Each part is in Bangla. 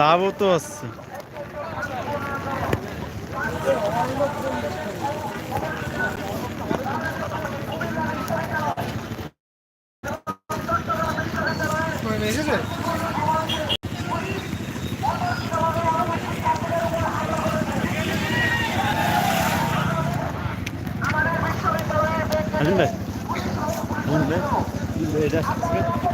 লাভও তো আছে Hadi be. Hadi be. Hadi be.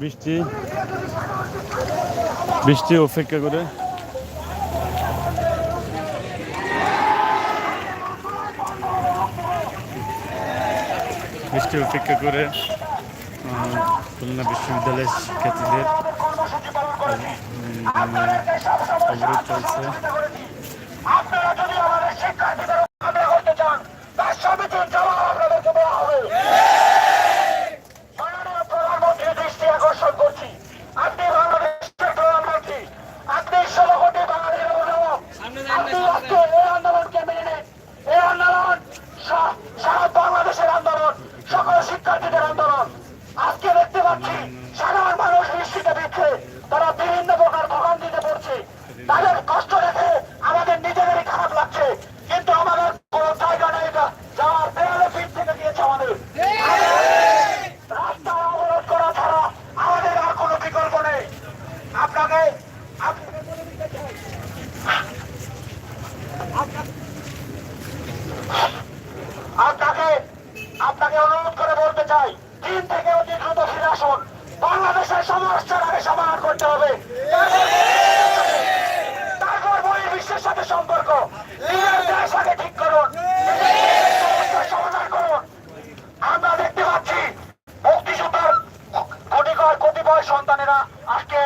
বৃষ্টি। বৃষ্টি অপেক্ষা করে। বৃষ্টি অপেক্ষা করে খুলনা বিশ্ববিদ্যালয়ের শিক্ষার্থীদের অবরোধ মানে চলছে। সন্তানেরা আজকে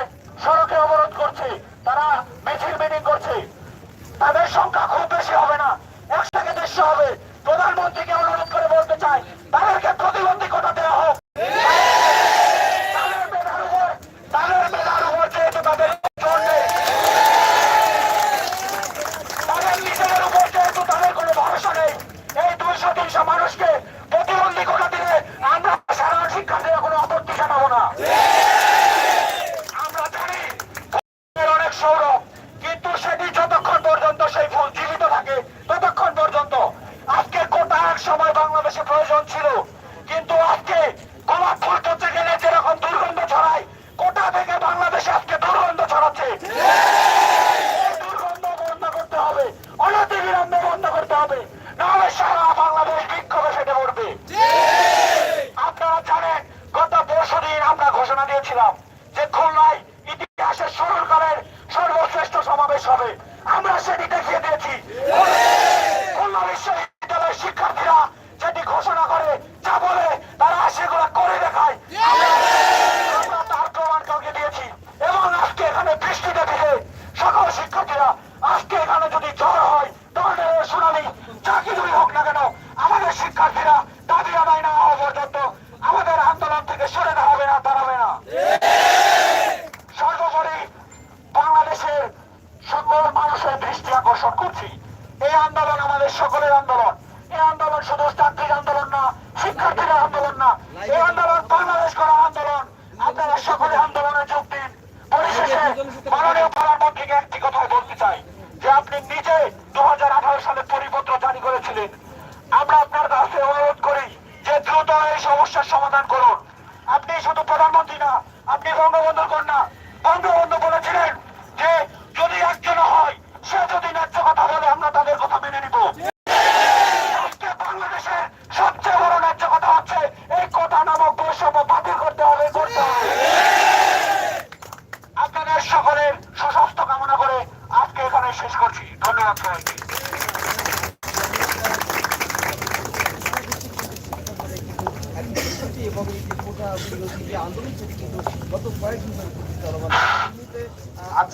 కొండ వదులుకున్నా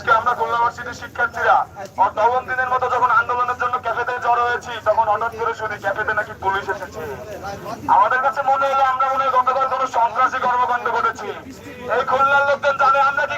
আজকে আমরা কল্যাণবাসীদের শিক্ষার্থীরা আচ্ছা। নবম দিনের মতো যখন আন্দোলনের জন্য ক্যাফেতে জড়ো হয়েছি তখন হঠাৎ করে শুনি ক্যাফেতে নাকি পুলিশ এসেছে। আমাদের কাছে মনে হলো আমরা মনে হয় গতকাল কোন সন্ত্রাসী কর্মকাণ্ড করেছি এই খুলনার লোকজন জানে আমরা কি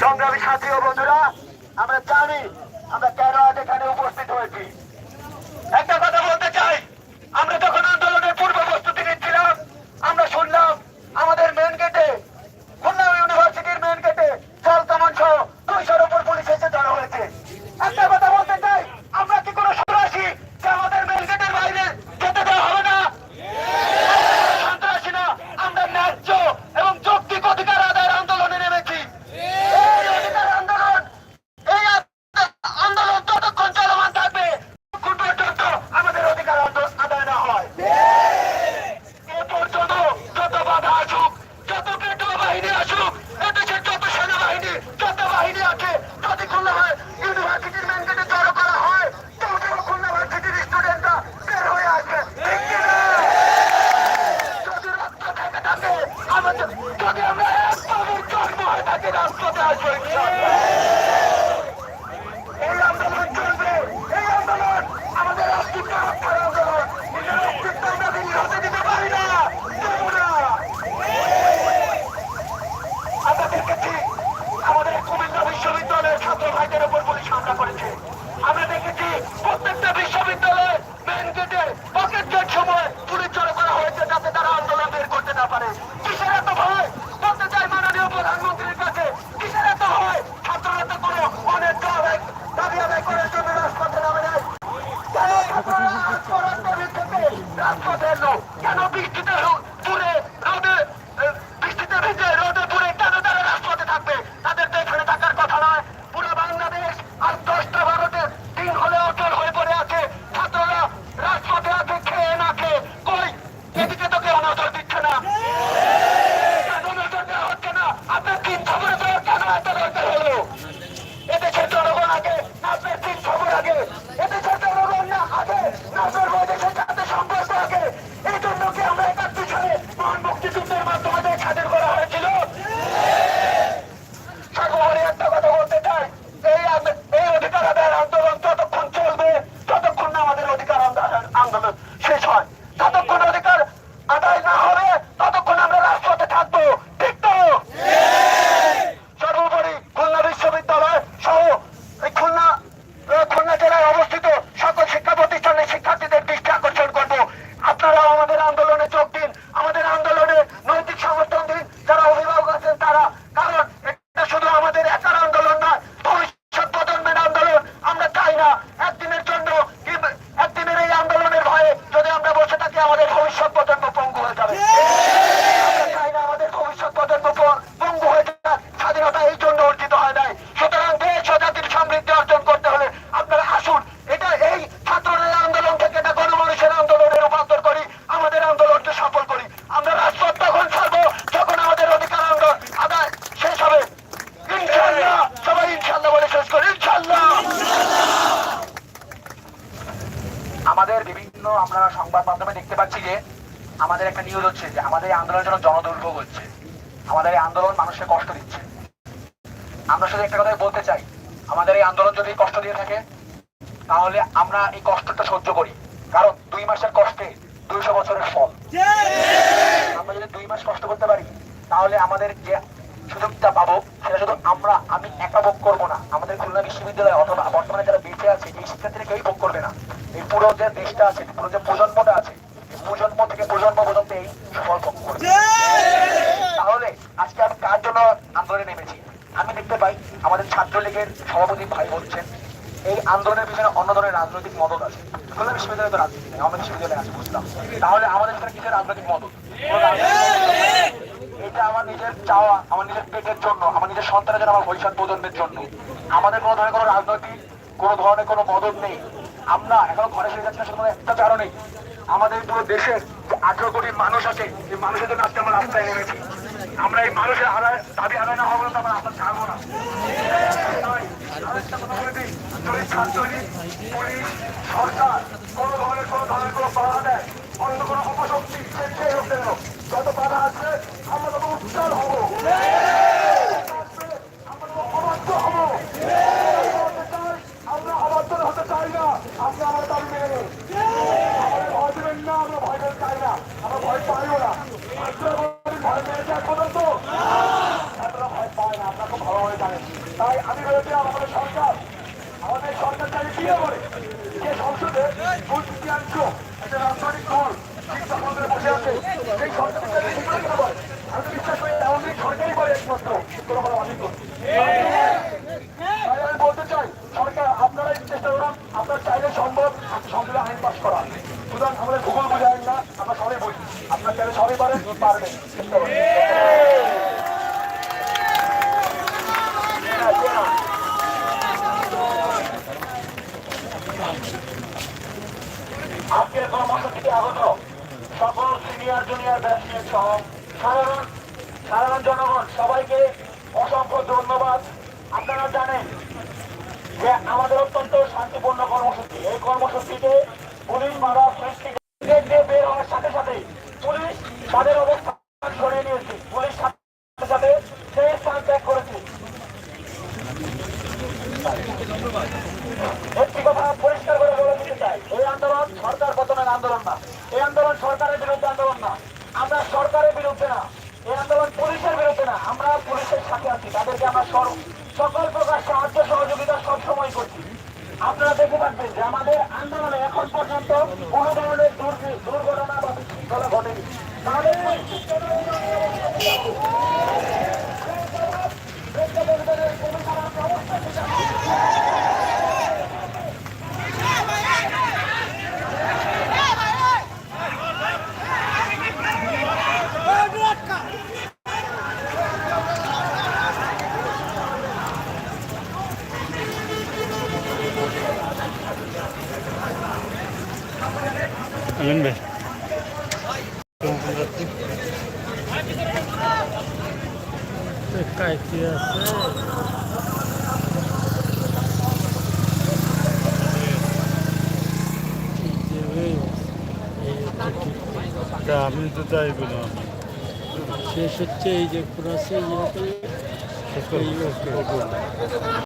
সংগ্রামী সাথী ও বন্ধুরা আমরা জানি আমরা কেন আজ এখানে উপস্থিত হয়েছি। একটা রাজপথের লোক কেন বিকৃত আপনারা সংবাদ মাধ্যমে দেখতে পাচ্ছি যে আমাদের একটা নিউজ হচ্ছে যে আমাদের এই আন্দোলনের জন্য জনদুর্ভোগ হচ্ছে। আমাদের এই আন্দোলন মানুষকে কষ্ট দিচ্ছে। আমরা শুধু একটা কথাই বলতে চাই, আমাদের এই আন্দোলন যদি কষ্ট দিয়ে থাকে, তাহলে আমরা এই কষ্টটা সহ্য করি। কারণ দুই মাসের কষ্টে দুইশো বছরের ফল। আমরা যদি দুই মাস কষ্ট করতে পারি, তাহলে আমাদের যে সুযোগটা পাবো, সেটা শুধু আমরা, আমি একা ভোগ করব না। আমাদের খুলনা বিশ্ববিদ্যালয় অথবা বর্তমানে যারা বেঁচে আছে, এই শিক্ষার্থীরা কেউই ভোগ করবে না। এই পুরো যে দেশটা আছে আন্দোলনের পিছনে অন্য ধরনের রাজনৈতিক মদত আছে। খুলনা বিশ্ববিদ্যালয়ে তো রাজনীতি নেই আমাদের বিশ্ববিদ্যালয়ে আছে, বুঝলাম। তাহলে আমাদের এখানে কিসের রাজনৈতিক মদত। এটা আমার নিজের চাওয়া, আমার নিজের পেটের জন্য, আমার নিজের সন্তানের জন্য, আমার ভবিষ্যৎ প্রজন্মের জন্য। আমাদের কোনো ধরনের কোনো রাজনৈতিক, কোনো ধরনের কোনো মদত নেই। আমরা এখনও ঘরে ফিরে যাচ্ছি না শুধু একটা কারণেই আমাদের পুরো দেশের যে আঠারো কোটি মানুষ আছে, এই মানুষের জন্য আজকে আমরা রাস্তায় নেমেছি। আমরা এই মানুষের আদায়, দাবি আদায় না হওয়া পর্যন্ত আমরা রাস্তা ছাড়বো না তাই আরেকটা কথা বলে দিই, যদি ছাত্রলীগ, পুলিশ, সরকার কোনো ধরনের কোনো ধরনের কোনো বাধা দেয় অন্য কোনো অপশক্তি স্বেচ্ছাই হোক কেন যত বাধা আছে আমরা তত উত্তাল হব আমরা তত অবাধ্য হব হতে চাই, আমরা অবাধ্য হতে চাই না আপনি আমার দাবি মেনে নিন আমাদের ভয় দেবেন না আমরা ভয় পেতে চাই না আমরা ভয় পাইও না আপনারা বলেন ভয় পেয়েছে এক পর্যন্ত আপনারা ভয় পায় না আপনারা খুব ভালোভাবে জানেন তাই আমি ভেবেছিলাম আমাদের সরকার আমাদের সরকার চাই কি করে যে সংসদে দুই তৃতীয়াংশ একটা রাজনৈতিক দল শিক্ষা মন্ত্রে বসে আছে সেই সরকারের চাইলে কি করে কেন করে? আমি তো বিশ্বাস করি এমনই সরকারই করে একমাত্র কোনো কোনো অধিক তাই আমি বলতে চাই সরকার আপনারা চেষ্টা করুন আপনার চাইলে সম্ভব সংসদে আইন পাস করা সুতরাং আমাদের ভূগোল বোঝায় না আমরা সবাই বুঝি আপনার চাইলে সবাই পারেন পারবেন চেষ্টা করুন আজকের কর্মসূচিতে আগত সকল সিনিয়র জুনিয়র ব্যাটসম্যান সহ সাধারণ সাধারণ জনগণ, সবাইকে অসংখ্য ধন্যবাদ। আপনারা জানেন যে আমাদের অত্যন্ত শান্তিপূর্ণ কর্মসূচি। এই কর্মসূচিতে পুলিশ বাধা সৃষ্টি বের হওয়ার সাথে সাথে পুলিশ তাদের অবস্থান সরিয়ে নিয়েছে। পুলিশ সাথে সাথে সেই স্থান ত্যাগ করেছে। একটি কথা পরিষ্কার করে আন্দোলন সরকার পতনের আন্দোলন না। এই আন্দোলন সরকারের বিরুদ্ধে আন্দোলন না। আমরা সরকারের বিরুদ্ধে না। এই আন্দোলন পুলিশের বিরুদ্ধে না। আমরা পুলিশের সাথে আছি। তাদেরকে আমরা সকল প্রকার সাহায্য সহযোগিতা সবসময় করছি। আপনারা দেখতে পাচ্ছেন যে আমাদের আন্দোলনে এখন পর্যন্ত কোনো ধরনের দুর্ঘটনা বা বিশৃঙ্খলা ঘটেনি। তাহলে আমিন ভাই। কাইতে আছে আমি তো তাই বললাম শেষ হচ্ছে এই যে পুরো আছে